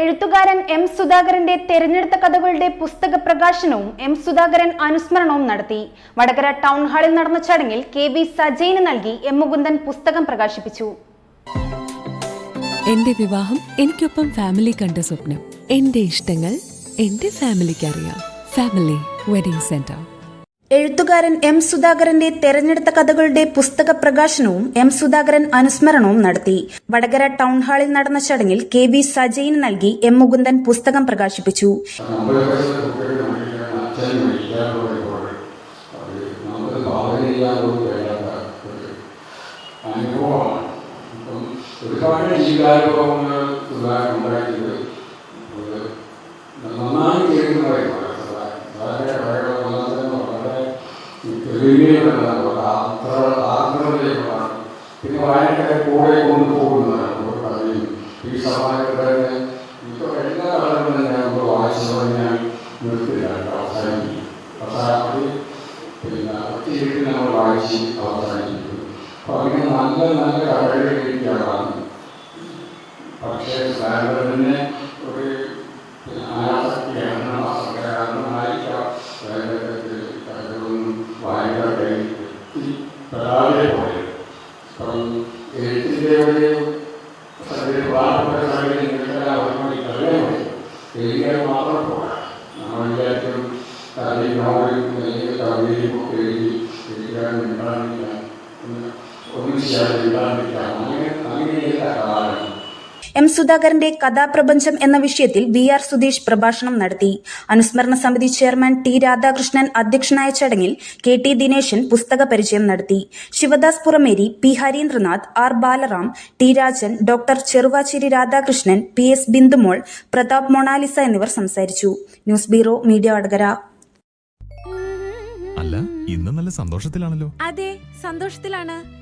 എഴുത്തുകാരൻ എം സുധാകരന്റെ തെരഞ്ഞെടുത്ത കഥകളുടെ പുസ്തക പ്രകാശനവും എം സുധാകരൻ അനുസ്മരണവും നടത്തി. വടകര ടൗൺ ഹാളിൽ നടന്ന ചടങ്ങിൽ കെ വി സജയന് നൽകി എം മുകുന്ദൻ പുസ്തകം പ്രകാശിപ്പിച്ചു. എന്റെ വിവാഹം എനിക്കൊപ്പം ഫാമിലി കണ്ട സ്വപ്നം. എന്റെ ഇഷ്ടങ്ങൾ എന്റെ ഫാമിലിക്ക് അറിയാം ഫാമിലി വെഡിംഗ് സെന്റർ. എഴുത്തുകാരൻ എം സുധാകരന്റെ തെരഞ്ഞെടുത്ത കഥകളുടെ പുസ്തക പ്രകാശനവും എം സുധാകരൻ അനുസ്മരണവും നടത്തി. വടകര ടൗൺ ഹാളിൽ നടന്ന ചടങ്ങിൽ കെ വി സജയിന് നൽകി എം മുകുന്ദൻ പുസ്തകം പ്രകാശിപ്പിച്ചു. നന്നായി കേൾക്കുന്ന തെളിവിലുള്ള അത്ര ആത്മഹത്യമാണ് പിന്നെ വായനക്കാരെ കൂടെ കൊണ്ടുപോകുന്നതാണ് ഒരു കഥയും ഈ ഇപ്പോൾ എല്ലാ ആളുകളും ഞാൻ ഇപ്പോൾ വായിച്ചത് ഞാൻ നിർത്തില്ല അവസാനിക്കും. അവസാനത്തിൽ പിന്നെ ഒത്തിരി നമ്മൾ വായിച്ച് അവസാനിക്കും അപ്പോൾ അങ്ങനെ നല്ല നല്ല കഥകൾ എഴുതിയാണ് പക്ഷേ സാറിന് എത്തി പോലെ. പോയത് അപ്പം എഴുത്തിന്റെ ഒരു ഒരു പാഠപ്പെട്ട സാഹചര്യങ്ങളിൽ അവർക്ക് കഴിയാൻ എഴുതിയാൽ മാത്രം പോരാ. നമ്മൾ കഥയും നോവലും അല്ലെങ്കിൽ ഒക്കെ എഴുതി എഴുതാൻ ഉണ്ടാകുന്നില്ല ഒന്നും ചെയ്യാതെ ഉണ്ടാകില്ല അങ്ങനെ എം സുധാകരന്റെ കഥാപ്രപഞ്ചം എന്ന വിഷയത്തിൽ വി ആർ സുധീഷ് പ്രഭാഷണം നടത്തി. അനുസ്മരണ സമിതി ചെയർമാൻ ടി രാധാകൃഷ്ണൻ അധ്യക്ഷനായ ചടങ്ങിൽ കെ ടി ദിനേശൻ പുസ്തക പരിചയം നടത്തി. Shivadas Purameri P Harindranath R Balaram T Rajan doctor Cheruvacheri Radhakrishnan P S Bindumol Pratap Monalisa എന്നിവർ സംസാരിച്ചു. News bureau media Vadakara. അല്ല ഇന്ന് നല്ല സന്തോഷത്തിലാണല്ലോ. അതെ സന്തോഷത്തിലാണ്.